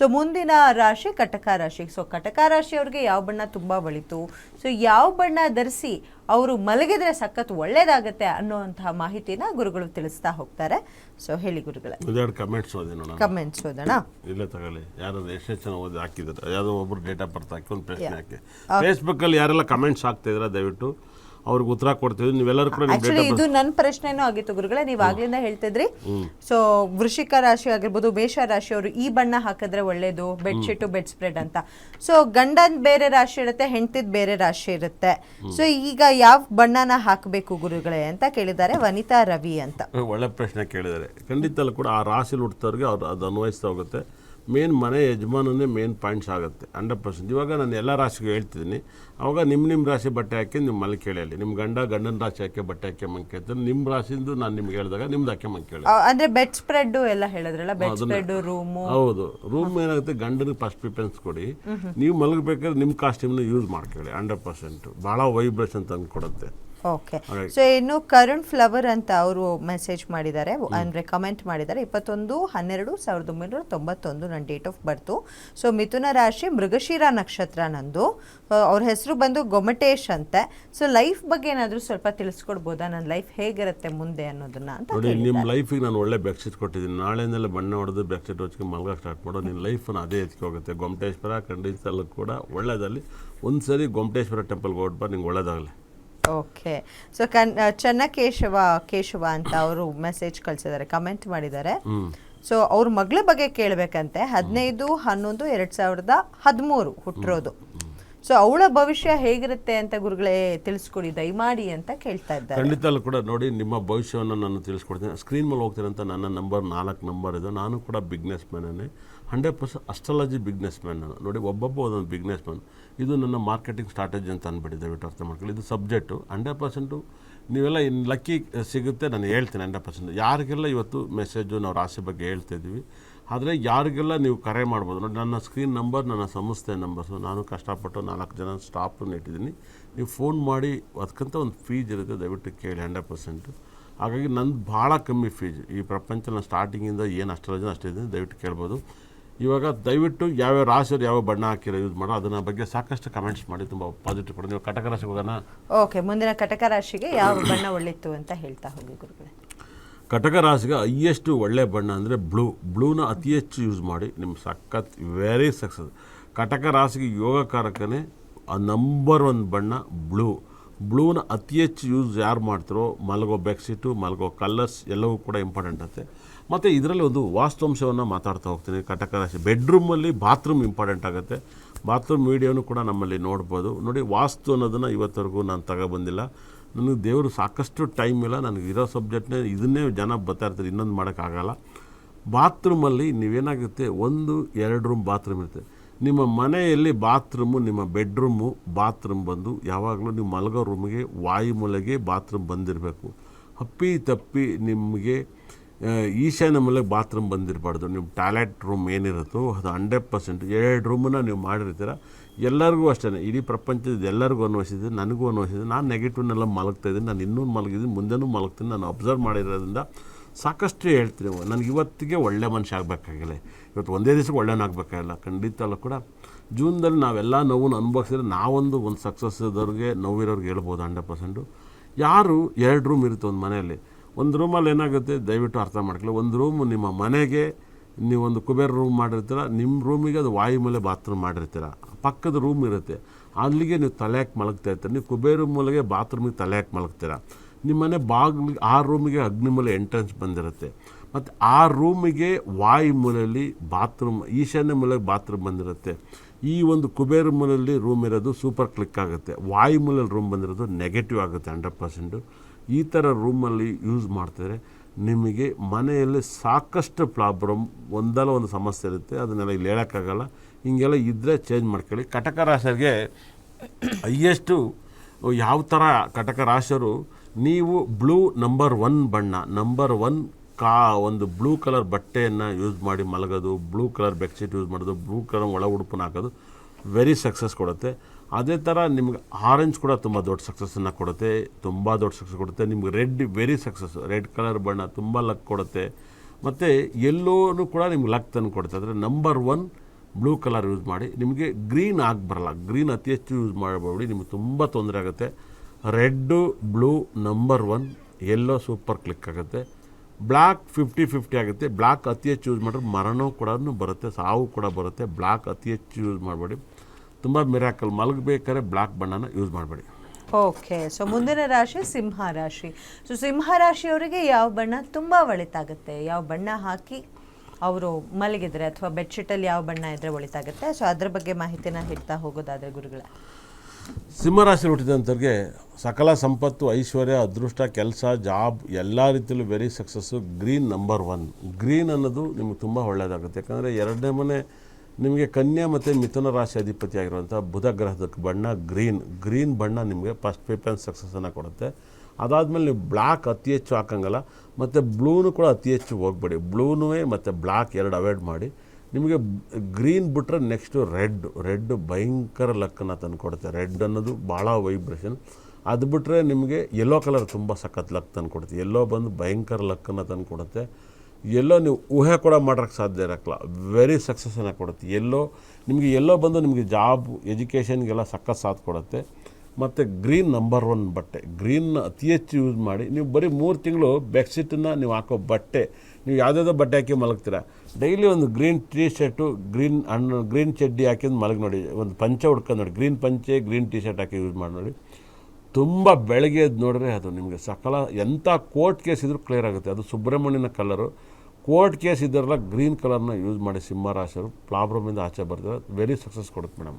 So ಮುಂದಿನ ರಾಶಿ ಕಟಕ ರಾಶಿ. ಸೊ ಕಟಕ ರಾಶಿಯವ್ರಿಗೆ ಯಾವ ಬಣ್ಣ ತುಂಬ ಒಳಿತು ಸೊ ಯಾವ ಬಣ್ಣ ಧರಿಸಿ ಅವರು ಮಲಗಿದ್ರೆ ಸಖತ್ ಒಳ್ಳೇದಾಗತ್ತೆ ಅನ್ನುವಂತಹ ಮಾಹಿತಿನ ಗುರುಗಳು ತಿಳಿಸ್ತಾ ಹೋಗ್ತಾರೆ. ಸೊ ಹೇಳಿ ಗುರುಗಳೇ. ಒಂದೆರಡು ಕಮೆಂಟ್ಸ್ ಓದಿ ನೋಡೋಣ ಕಮೆಂಟ್ಸ್ ಓದೋಣ. ಇಲ್ಲೇ ತಗೊಳ್ಳಿ. ಯಾರು ಎಷ್ಟೇ ಚೆನ್ನಾಗಿ ಓದಿ ಹಾಕಿದ್ದಾರೆ ಯಾವುದೋ ಒಬ್ರು ಡೇಟ್ ಆಫ್ ಬರ್ತ್ ಹಾಕಿ ಒಂದು ಪ್ರಶ್ನೆ ಹಾಕಿ. ಫೇಸ್ಬುಕ್ಕಲ್ಲಿ ಯಾರೆಲ್ಲ ಕಮೆಂಟ್ಸ್ ಹಾಕ್ತಾ ದಯವಿಟ್ಟು. ಅವ್ರಿಗೆ ಉತ್ತರ ಕೊಡ್ತೀವಿ ನೀವೆಲ್ಲರೂ ಕೂಡ ಆಕ್ಚುಲಿ ಇದು ನನ್ನ ಪ್ರಶ್ನೆನೂ ಆಗಿತ್ತು ಗುರುಗಳೇ. ನೀವು ಆಗ್ಲಿಂದ ಹೇಳ್ತಿದ್ರಿ. ಸೊ ವೃಷಿಕ ರಾಶಿ ಆಗಿರ್ಬೋದು ಮೇಷ ರಾಶಿಯವರು ಈ ಬಣ್ಣ ಹಾಕಿದ್ರೆ ಒಳ್ಳೇದು. ಬೆಡ್ಶೀಟು ಬೆಡ್ ಸ್ಪ್ರೆಡ್ ಅಂತ. ಸೊ ಗಂಡನ್ ಬೇರೆ ರಾಶಿ ಇರುತ್ತೆ ಹೆಂಡತಿದ್ ಬೇರೆ ರಾಶಿ ಇರುತ್ತೆ. ಸೊ ಈಗ ಯಾವ ಬಣ್ಣನ ಹಾಕಬೇಕು ಗುರುಗಳೇ ಅಂತ ಕೇಳಿದ್ದಾರೆ ವನಿತಾ ರವಿ ಅಂತ. ಒಳ್ಳೆ ಪ್ರಶ್ನೆ ಕೇಳಿದ್ದಾರೆ. ಖಂಡಿತ ಕೂಡ ಆ ರಾಶಿಲಿ ಹುಡ್ತವ್ರಿಗೆ ಅವ್ರು ಅದು ಅನ್ವಯಿಸ್ತಾ ಹೋಗುತ್ತೆ. ಮೇನ್ ಮನೆ ಯಜಮಾನನೇ ಮೇನ್ ಪಾಯಿಂಟ್ಸ್ ಆಗುತ್ತೆ ಹಂಡ್ರೆಡ್ ಪರ್ಸೆಂಟ್. ಇವಾಗ ನಾನು ಎಲ್ಲ ರಾಶಿಗೂ ಹೇಳ್ತಿದ್ದೀನಿ ಅವಾಗ ನಿಮ್ಮ ನಿಮ್ಮ ರಾಶಿ ಬಟ್ಟೆ ಹಾಕಿ ನಿಮ್ಮ ಮನೆ ಕೇಳಿ ನಿಮ್ಮ ಗಂಡ ಗಂಡನ ರಾಶಿ ಹಾಕಿ ಬಟ್ಟೆ ಹಾಕಿ ಮಂಗೆ ನಿಮ್ಮ ರಾಶಿಂದು ನಾನು ನಿಮ್ಗೆ ಹೇಳಿದಾಗ ನಿಮ್ದು ಹಾಕಿ ಮಂಗೆ ಕೇಳಿ. ಅಂದ್ರೆ ಬೆಡ್ ಸ್ಪ್ರೆಡ್ ಎಲ್ಲ ಹೇಳಿದ್ರಲ್ಲ ಬೆಡ್ ಸ್ಪ್ರೆಡ್ ರೂಮು ಹೌದು ರೂಮ್ ಏನಾಗುತ್ತೆ ಗಂಡನಿಗೆ ಫಸ್ಟ್ ಪ್ರಿಫರೆನ್ಸ್ ಕೊಡಿ. ನೀವು ಮಲಗಬೇಕಾದ್ರೆ ನಿಮ್ಮ ಕಾಸ್ಟ್ಯೂಮ್ನ ಯೂಸ್ ಮಾಡ್ಕೊಳ್ಳಿ ಹಂಡ್ರೆಡ್ ಪರ್ಸೆಂಟ್. ಭಾಳ ವೈಬ್ರೇಷನ್ ತಂದು ಕೊಡುತ್ತೆ. ಓಕೆ ಸೊ ಇನ್ನು ಕರುಣ್ ಫ್ಲವರ್ ಅಂತ ಅವರು ಮೆಸೇಜ್ ಮಾಡಿದ್ದಾರೆ. ಅಂದರೆ ಕಮೆಂಟ್ ಮಾಡಿದ್ದಾರೆ. ಇಪ್ಪತ್ತೊಂದು ಹನ್ನೆರಡು ಸಾವಿರದ ಒಂಬೈನೂರ ತೊಂಬತ್ತೊಂದು ನನ್ನ ಡೇಟ್ ಆಫ್ ಬರ್ತು ಸೊ ಮಿಥುನ ರಾಶಿ ಮೃಗಶಿರ ನಕ್ಷತ್ರ ನಂದು. ಅವ್ರ ಹೆಸರು ಬಂದು ಗೊಮಟೇಶ್ ಅಂತೆ. ಸೊ ಲೈಫ್ ಬಗ್ಗೆ ಏನಾದರೂ ಸ್ವಲ್ಪ ತಿಳಿಸ್ಕೊಡ್ಬೋದಾ? ನನ್ನ ಲೈಫ್ ಹೇಗಿರುತ್ತೆ ಮುಂದೆ ಅನ್ನೋದನ್ನ ಅಂತ ನೋಡಿ ನಿಮ್ಮ ಲೈಫಿಗೆ ನಾನು ಒಳ್ಳೆ ಬೆಡ್ಶೀಟ್ ಕೊಟ್ಟಿದ್ದೀನಿ. ನಾಳೆಯಿಂದಲೇ ಬಣ್ಣ ಹೊಡೆದು ಬೆಡ್ಶೀಟ್ ಹೊಚ್ಕೊಂಡು ಮಲ್ಗ ಸ್ಟಾರ್ಟ್ ಮಾಡೋ. ನಿನ್ನ ಲೈಫನ್ನು ಅದೇ ಹೆಚ್ಚಿಗೆ ಹೋಗುತ್ತೆ. ಗೊಮಟೇಶ್ವರ ಖಂಡಿತಲ್ಲೂ ಕೂಡ ಒಳ್ಳೆಯದಲ್ಲಿ ಒಂದು ಸರಿ ಗೊಮಟೇಶ್ವರ ಟೆಂಪಲ್ಗೆ ಹೊರಟ್ಬಾರ್ದು ನಿಂಗೆ ಒಳ್ಳೇದಾಗಲಿ. ಓಕೆ ಸೊ ಕನ್ ಚನ್ನಕೇಶವ ಕೇಶವ ಅಂತ ಅವರು ಮೆಸೇಜ್ ಕಳಿಸಿದ್ದಾರೆ ಕಮೆಂಟ್ ಮಾಡಿದ್ದಾರೆ ಸೊ ಅವ್ರ ಮಗಳ ಬಗ್ಗೆ ಕೇಳಬೇಕಂತೆ. ಹದಿನೈದು ಹನ್ನೊಂದು ಎರಡು ಸಾವಿರದ ಹದಿಮೂರು ಹುಟ್ಟಿರೋದು ಸೊ ಅವಳ ಭವಿಷ್ಯ ಹೇಗಿರುತ್ತೆ ಅಂತ ಗುರುಗಳೇ ತಿಳಿಸ್ಕೊಡಿ, ದಯಮಾಡಿ ಅಂತ ಕೇಳ್ತಾ ಇದ್ದಾರೆ. ಖಂಡಿತಲ್ಲೂ ಕೂಡ ನೋಡಿ, ನಿಮ್ಮ ಭವಿಷ್ಯವನ್ನು ನಾನು ತಿಳಿಸ್ಕೊಡ್ತೀನಿ. ಸ್ಕ್ರೀನ್ ಮೇಲೆ ಹೋಗ್ತೀರಂತ ನನ್ನ ನಂಬರ್ ನಾಲ್ಕು ನಂಬರ್ ಇದೆ. ನಾನು ಕೂಡ business ಮ್ಯಾನೇ hundred percent astrology business man ನಾನು. ನೋಡಿ, ಒಬ್ಬೊಬ್ಬ ಒಂದೊಂದು ಬಿಗ್ನೆಸ್ ಮ್ಯಾನ್ ಇದು ನನ್ನ ಮಾರ್ಕೆಟಿಂಗ್ ಸ್ಟ್ರಾಟಜಿ ಅಂತ ಅಂದ್ಬಿಟ್ಟಿದೆ ದಯವಿಟ್ಟು ಅರ್ಥ ಮಾಡ್ಕೊಳ್ಳಿ. ಇದು ಸಬ್ಜೆಕ್ಟು ಹಂಡ್ರೆಡ್ ಪರ್ಸೆಂಟು ನೀವೆಲ್ಲ ಇನ್ನು ಲಕ್ಕಿ ಸಿಗುತ್ತೆ, ನಾನು ಹೇಳ್ತೀನಿ ಹಂಡ್ರೆಡ್ ಪರ್ಸೆಂಟ್ ಯಾರಿಗೆಲ್ಲ ಇವತ್ತು ಮೆಸೇಜು ನಾವು ರಾಶಿ ಬಗ್ಗೆ ಹೇಳ್ತಾ ಇದ್ದೀವಿ ಆದರೆ ಯಾರಿಗೆಲ್ಲ ನೀವು ಕರೆ ಮಾಡ್ಬೋದು? ನೋಡಿ, ನನ್ನ ಸ್ಕ್ರೀನ್ ನಂಬರ್ ನನ್ನ ಸಂಸ್ಥೆ ನಂಬರ್ಸು ನಾನು ಕಷ್ಟಪಟ್ಟು ನಾಲ್ಕು ಜನ ಸ್ಟಾಫನ್ನು ಇಟ್ಟಿದ್ದೀನಿ. ನೀವು ಫೋನ್ ಮಾಡಿ, ಅದಕ್ಕಂತ ಒಂದು ಫೀಸ್ ಇರುತ್ತೆ, ದಯವಿಟ್ಟು ಕೇಳಿ ಹಂಡ್ರೆಡ್ ಪರ್ಸೆಂಟು ಹಾಗಾಗಿ ನಂದು ಭಾಳ ಕಮ್ಮಿ ಫೀಸ್ ಈ ಪ್ರಪಂಚ ನಾನು ಸ್ಟಾರ್ಟಿಂಗಿಂದ ಏನು ಅಷ್ಟರ ಜನ ಇದ್ದೀನಿ, ದಯವಿಟ್ಟು ಕೇಳ್ಬೋದು. ಇವಾಗ ದಯವಿಟ್ಟು ಯಾವ್ಯಾವ ರಾಶಿಯವ್ರು ಯಾವ ಬಣ್ಣ ಹಾಕಿರೋ ಯೂಸ್ ಮಾಡೋ, ಅದನ್ನ ಬಗ್ಗೆ ಸಾಕಷ್ಟು ಕಮೆಂಟ್ಸ್ ಮಾಡಿ, ತುಂಬ ಪಾಸಿಟಿವ್ ಕೊಡಿ. ನೀವು ಕಟಕ ರಾಶಿಗೆ ಹೋಗೋಣ. ಓಕೆ ಮುಂದಿನ ಕಟಕ ರಾಶಿಗೆ ಯಾವ ಬಣ್ಣ ಒಳ್ಳಿತ್ತು ಅಂತ ಹೇಳ್ತಾ ಹೋಗಿ ಗುರುಗಳೇ. ಕಟಕ ರಾಶಿಗೆ ಹೈಯೆಸ್ಟು ಒಳ್ಳೆ ಬಣ್ಣ ಅಂದರೆ ಬ್ಲೂ. ಬ್ಲೂನ ಅತಿ ಹೆಚ್ಚು ಯೂಸ್ ಮಾಡಿ ನಿಮ್ಮ ಸಖತ್ ವೆರಿ ಸಕ್ಸಸ್ ಕಟಕ ರಾಶಿಗೆ ಯೋಗಕಾರಕನೇ ನಂಬರ್ ಒನ್ ಬಣ್ಣ ಬ್ಲೂ. ಬ್ಲೂನ ಅತಿ ಹೆಚ್ಚು ಯೂಸ್ ಯಾರು ಮಾಡ್ತಾರೋ? ಮಲಗೋ ಬೆಡ್ಶೀಟು, ಮಲಗೋ ಕಲರ್ಸ್ ಎಲ್ಲವೂ ಕೂಡ ಇಂಪಾರ್ಟೆಂಟ್ ಆಗುತ್ತೆ ಮತ್ತು ಇದರಲ್ಲಿ ಒಂದು ವಾಸ್ತವಾಂಶವನ್ನು ಮಾತಾಡ್ತಾ ಹೋಗ್ತೀನಿ. ಕಟಕ ರಾಶಿ ಬೆಡ್ರೂಮಲ್ಲಿ ಬಾತ್ರೂಮ್ ಇಂಪಾರ್ಟೆಂಟ್ ಆಗುತ್ತೆ. ಬಾತ್ರೂಮ್ ವೀಡಿಯೋನು ಕೂಡ ನಮ್ಮಲ್ಲಿ ನೋಡ್ಬೋದು. ನೋಡಿ ವಾಸ್ತು ಅನ್ನೋದನ್ನು ಇವತ್ತವರೆಗೂ ನಾನು ತಗೊಬಂದಿಲ್ಲ. ನನಗೆ ದೇವರು ಸಾಕಷ್ಟು ಟೈಮ್ ಇಲ್ಲ, ನನಗೆ ಇರೋ ಸಬ್ಜೆಕ್ಟ್ನೇ ಇದನ್ನೇ ಜನ ಬರ್ತಾ ಇರ್ತಾರೆ, ಇನ್ನೊಂದು ಮಾಡೋಕ್ಕಾಗಲ್ಲ ಬಾತ್ರೂಮಲ್ಲಿ ನೀವೇನಾಗುತ್ತೆ, ಒಂದು, ಎರಡು ರೂಮ್ ಬಾತ್ರೂಮ್ ಇರುತ್ತೆ. ನಿಮ್ಮ ಮನೆಯಲ್ಲಿ ಬಾತ್ರೂಮು ನಿಮ್ಮ ಬೆಡ್ರೂಮು ಬಾತ್ರೂಮ್ ಬಂದು ಯಾವಾಗಲೂ ನೀವು ಮಲಗೋ ರೂಮಿಗೆ ವಾಯುಮೂಲೆಗೆ ಬಾತ್ರೂಮ್ ಬಂದಿರಬೇಕು. ಅಪ್ಪಿ ತಪ್ಪಿ ನಿಮಗೆ ಈಶಾನ್ಯ ಮೂಲೆಗೆ ಬಾತ್ರೂಮ್ ಬಂದಿರಬಾರ್ದು. ನಿಮ್ಮ ಟಾಯ್ಲೆಟ್ ರೂಮ್ ಏನಿರುತ್ತೋ ಅದು ಹಂಡ್ರೆಡ್ ಪರ್ಸೆಂಟ್. ಎರಡು ರೂಮನ್ನು ನೀವು ಮಾಡಿರ್ತೀರ. ಎಲ್ಲರಿಗೂ ಅಷ್ಟೇ ಇಡೀ ಪ್ರಪಂಚದ ಎಲ್ಲರಿಗೂ ಅನ್ವಯಿಸಿದೆ, ನನಗೂ ಅನ್ವಯಿಸಿದೆ. ನಾನು ನೆಗೆಟಿವ್ನೆಲ್ಲ ಮಲಗ್ತಾ ಇದ್ದೀನಿ. ನಾನು ಇನ್ನೂ ಮಲಗಿದ್ದೀನಿ, ಮುಂದೆನೂ ಮಲಗ್ತೀನಿ. ನಾನು ಅಬ್ಸರ್ವ್ ಮಾಡಿರೋದ್ರಿಂದ ಸಾಕಷ್ಟು ಹೇಳ್ತೀನಿ ನನಗೆ ಇವತ್ತಿಗೆ ಒಳ್ಳೆ ಮನುಷ್ಯ ಆಗಬೇಕಾಗಿಲ್ಲ. ಇವತ್ತು ಒಂದೇ ದಿವಸಕ್ಕೆ ಒಳ್ಳೆಯನಾಗಬೇಕಾಗಿಲ್ಲ ಖಂಡಿತ ಅಲ್ಲ ಕೂಡ. ಜೂನ್ದಲ್ಲಿ ನಾವೆಲ್ಲ ನೋವನ್ನು ಅನುಭವಿಸಿದ್ರೆ ನಾವೊಂದು ಒಂದು ಸಕ್ಸಸ್ ಇದ್ದವ್ರಿಗೆ ನೋವಿರೋರಿಗೆ ಹೇಳ್ಬೋದು ಹಂಡ್ರೆಡ್ ಪರ್ಸೆಂಟು. ಯಾರು ಎರಡು ರೂಮ್ ಇರುತ್ತೆ ಒಂದು ಮನೆಯಲ್ಲಿ? ಒಂದು ರೂಮಲ್ಲಿ ಏನಾಗುತ್ತೆ? ದಯವಿಟ್ಟು ಅರ್ಥ ಮಾಡ್ಕೊಳ್ಳಿ. ಒಂದು ರೂಮ್ ನಿಮ್ಮ ಮನೆಗೆ ನೀವೊಂದು ಕುಬೇರ ರೂಮ್ ಮಾಡಿರ್ತೀರ, ನಿಮ್ಮ ರೂಮಿಗೆ ಅದು ವಾಯು ಮೇಲೆ ಬಾತ್ರೂಮ್ ಮಾಡಿರ್ತೀರ. ಪಕ್ಕದ ರೂಮ್ ಇರುತ್ತೆ. ಅಲ್ಲಿಗೆ ನೀವು ತಲೆ ಹಾಕಿ ಮಲಗ್ತಾ ಇರ್ತೀರ. ನೀವು ಕುಬೇರ್ ಮೂಲಗೆ ಬಾತ್ರೂಮಿಗೆ ತಲೆ ಹಾಕಿ ಮಲಗ್ತೀರ. ನಿಮ್ಮ ಮನೆ ಬಾಗಿಲಿಗೆ, ಆ ರೂಮಿಗೆ ಅಗ್ನಿ ಮೂಲೆ ಎಂಟ್ರೆನ್ಸ್ ಬಂದಿರುತ್ತೆ. ಮತ್ತು ಆ ರೂಮಿಗೆ ವಾಯು ಮೂಲೆಯಲ್ಲಿ ಬಾತ್ರೂಮ್ ಈಶಾನ್ಯ ಮೂಲೆಗೆ ಬಾತ್ರೂಮ್ ಬಂದಿರುತ್ತೆ. ಈ ಒಂದು ಕುಬೇರ ಮೂಲೆಯಲ್ಲಿ ರೂಮ್ ಇರೋದು ಸೂಪರ್ ಕ್ಲಿಕ್ ಆಗುತ್ತೆ. ವಾಯು ಮೂಲೆಯಲ್ಲಿ ರೂಮ್ ಬಂದಿರೋದು ನೆಗೆಟಿವ್ ಆಗುತ್ತೆ ಹಂಡ್ರೆಡ್ ಪರ್ಸೆಂಟು ಈ ಥರ ರೂಮಲ್ಲಿ ಯೂಸ್ ಮಾಡ್ತಿದ್ರೆ ನಿಮಗೆ ಮನೆಯಲ್ಲಿ ಸಾಕಷ್ಟು ಪ್ರಾಬ್ಲಮ್ ಒಂದಲ್ಲ ಒಂದು ಸಮಸ್ಯೆ ಇರುತ್ತೆ. ಅದನ್ನೆಲ್ಲ ಇಲ್ಲಿ ಹೇಳೋಕ್ಕಾಗಲ್ಲ. ಹಿಂಗೆಲ್ಲ ಇದ್ದರೆ ಚೇಂಜ್ ಮಾಡ್ಕೊಳ್ಳಿ. ಕಟಕ ರಾಶಿಯರಿಗೆ ಹೈಯೆಸ್ಟು ಯಾವ ಥರ ಕಟಕ ರಾಶಿಯರು ನೀವು ಬ್ಲೂ ನಂಬರ್ ಒನ್ ಬಣ್ಣ ನಂಬರ್ ಒನ್ ಕಾ, ಒಂದು ಬ್ಲೂ ಕಲರ್ ಬಟ್ಟೆಯನ್ನು ಯೂಸ್ ಮಾಡಿ ಮಲಗೋದು ಬ್ಲೂ ಕಲರ್ ಬೆಡ್ಶೀಟ್ ಯೂಸ್ ಮಾಡೋದು ಬ್ಲೂ ಕಲರ್ ಒಳ ಉಡುಪನ್ನ ಹಾಕೋದು ವೆರಿ ಸಕ್ಸಸ್ ಕೊಡುತ್ತೆ. ಅದೇ ಥರ ನಿಮ್ಗೆ ಆರೆಂಜ್ ಕೂಡ ತುಂಬ ದೊಡ್ಡ ಸಕ್ಸಸ್ಸನ್ನು ಕೊಡುತ್ತೆ, ತುಂಬ ದೊಡ್ಡ ಸಕ್ಸಸ್ ಕೊಡುತ್ತೆ, ನಿಮ್ಗೆ red very success red colour ಬಣ್ಣ ತುಂಬ ಲಕ್ ಕೊಡುತ್ತೆ. ಮತ್ತು ಎಲ್ಲೋನು ಕೂಡ ನಿಮ್ಗೆ ಲಕ್ ತಂದು ಕೊಡುತ್ತೆ. ಅಂದರೆ number one blue colour use ಮಾಡಿ, ನಿಮ್ಗೆ ಗ್ರೀನ್ ಆಗಿ ಬರಲ್ಲ ಗ್ರೀನ್ ಅತಿ ಹೆಚ್ಚು ಯೂಸ್ ಮಾಡಬೇಡಿ ನಿಮಗೆ ತುಂಬ ತೊಂದರೆ ಆಗುತ್ತೆ. Red blue number one yellow super click ಆಗುತ್ತೆ. ಬ್ಲ್ಯಾಕ್ ಫಿಫ್ಟಿ ಫಿಫ್ಟಿ ಆಗುತ್ತೆ. ಬ್ಲ್ಯಾಕ್ ಅತಿ ಹೆಚ್ಚು ಯೂಸ್ ಮಾಡಿದ್ರೆ ಮರಣವೂ ಕೂಡ ಬರುತ್ತೆ, ಸಾವು ಕೂಡ ಬರುತ್ತೆ. ಬ್ಲ್ಯಾಕ್ ಅತಿ ಹೆಚ್ಚು ಯೂಸ್ ಮಾಡಬೇಡಿ. ತುಂಬ ಮಿರಾಕಲ್. ಮಲಗಬೇಕಾದ್ರೆ ಬ್ಲ್ಯಾಕ್ ಬಣ್ಣನ ಯೂಸ್ ಮಾಡಬೇಡಿ. ಓಕೆ ಸೊ ಮುಂದಿನ ರಾಶಿ ಸಿಂಹ ರಾಶಿ. ಸೊ ಸಿಂಹ ರಾಶಿಯವರಿಗೆ ಯಾವ ಬಣ್ಣ ತುಂಬ ಒಳಿತಾಗುತ್ತೆ? ಯಾವ ಬಣ್ಣ ಹಾಕಿ ಅವರು ಮಲಗಿದ್ರೆ ಅಥವಾ ಬೆಡ್ಶೀಟಲ್ಲಿ ಯಾವ ಬಣ್ಣ ಇದ್ರೆ ಒಳಿತಾಗುತ್ತೆ? ಸೊ ಅದ್ರ ಬಗ್ಗೆ ಮಾಹಿತಿನ ಹೇಳ್ತಾ ಹೋಗೋದಾದ್ರೆ ಗುರುಗಳ. ಸಿಂಹರಾಶಿ ಹುಟ್ಟಿದಂಥವ್ರಿಗೆ ಸಕಲ ಸಂಪತ್ತು ಐಶ್ವರ್ಯ ಅದೃಷ್ಟ ಕೆಲಸ ಜಾಬ್ ಎಲ್ಲ ರೀತಿಯಲ್ಲೂ very success green number one green ಅನ್ನೋದು ನಿಮಗೆ ತುಂಬ ಒಳ್ಳೆಯದಾಗುತ್ತೆ ಯಾಕಂದರೆ ಎರಡನೇ ಮನೆ ನಿಮಗೆ ಕನ್ಯಾ ಮತ್ತು ಮಿಥುನ ರಾಶಿ ಅಧಿಪತಿ ಆಗಿರುವಂಥ ಬುಧ ಗ್ರಹದ ಬಣ್ಣ ಗ್ರೀನ್. ಗ್ರೀನ್ ಬಣ್ಣ ನಿಮಗೆ ಫಸ್ಟ್ ಪ್ರಿಫರೆನ್ಸ್ ಸಕ್ಸಸ್ಸನ್ನು ಕೊಡುತ್ತೆ. ಅದಾದಮೇಲೆ ನೀವು ಬ್ಲ್ಯಾಕ್ ಅತಿ ಹೆಚ್ಚು ಹಾಕಂಗಲ್ಲ, ಮತ್ತು ಬ್ಲೂನು ಕೂಡ ಅತಿ ಹೆಚ್ಚು ಹೋಗಬೇಡಿ. ಬ್ಲೂನೂ ಮತ್ತು ಬ್ಲ್ಯಾಕ್ ಎರಡು ಅವಾಯ್ಡ್ ಮಾಡಿ. ನಿಮಗೆ ಗ್ರೀನ್ ಬಿಟ್ಟರೆ ನೆಕ್ಸ್ಟು ರೆಡ್ ರೆಡ್ ಭಯಂಕರ ಲಕ್ಕನ್ನು ತಂದುಕೊಡುತ್ತೆ. ರೆಡ್ ಅನ್ನೋದು ಭಾಳ ವೈಬ್ರೇಷನ್ ಅದು ಬಿಟ್ಟರೆ ನಿಮಗೆ ಯೆಲ್ಲೋ ಕಲರ್ ತುಂಬ ಸಖತ್ ಲಕ್ ತಂದುಕೊಡುತ್ತೆ. ಯೆಲ್ಲೋ ಬಂದು ಭಯಂಕರ ಲಕ್ಕನ್ನು ತಂದುಕೊಡುತ್ತೆ. ಎಲ್ಲೋ ನೀವು ಊಹೆ ಕೂಡ ಮಾಡೋಕ್ಕೆ ಸಾಧ್ಯ ಇರೋಕ್ಕಲ್ಲ ವೆರಿ ಸಕ್ಸಸ್ಸನ್ನು ಕೊಡುತ್ತೆ. ಎಲ್ಲೋ ನಿಮಗೆ ಎಲ್ಲೋ ಬಂದು ನಿಮಗೆ ಜಾಬ್ ಎಜುಕೇಷನ್ಗೆಲ್ಲ ಸಖತ್ ಸಾಥ್ ಕೊಡುತ್ತೆ. ಮತ್ತು ಗ್ರೀನ್ ನಂಬರ್ ಒನ್ ಬಟ್ಟೆ. ಗ್ರೀನ್ ಅತಿ ಹೆಚ್ಚು ಯೂಸ್ ಮಾಡಿ, ನೀವು ಬರೀ ಮೂರು ತಿಂಗಳು ಬೆಡ್ಶೀಟನ್ನು ನೀವು ಹಾಕೋ ಬಟ್ಟೆ, ನೀವು ಯಾವುದಾದ್ರು ಬಟ್ಟೆ ಹಾಕಿ ಮಲಗ್ತೀರ. ಡೈಲಿ ಒಂದು ಗ್ರೀನ್ ಟೀ ಶರ್ಟು ಗ್ರೀನ್ ಹಣ್ಣು ಗ್ರೀನ್ ಚಡ್ಡಿ ಹಾಕಿದ್ದು ಮಲಗಿ ನೋಡಿ. ಒಂದು ಪಂಚೆ ಹುಡ್ಕೊಂಡು ನೋಡಿ. ಗ್ರೀನ್ ಪಂಚೆ ಗ್ರೀನ್ ಟೀ ಶರ್ಟ್ ಹಾಕಿ ಯೂಸ್ ಮಾಡಿ ನೋಡಿ. ತುಂಬ ಬೆಳಗ್ಗೆ ಎದ್ದು ನೋಡಿದ್ರೆ ಅದು ನಿಮಗೆ ಸಕಲ ಎಂಥ ಕೋರ್ಟ್ ಕೇಸ್ ಇದ್ರೂ ಕ್ಲಿಯರ್ ಆಗುತ್ತೆ. ಅದು ಸುಬ್ರಹ್ಮಣ್ಯನ ಕಲರು ಕೋರ್ಟ್ ಕೇಸ್ ಇದ್ದರೆಲ್ಲ ಗ್ರೀನ್ ಕಲರ್ನ ಯೂಸ್ ಮಾಡಿ ಸಿಂಹರಾಶರು ಪ್ರಾಬ್ಲಮಿಂದ ಆಚೆ ಬರ್ತಾರೆ ವೆರಿ ಸಕ್ಸಸ್ ಕೊಡುತ್ತೆ ಮೇಡಮ್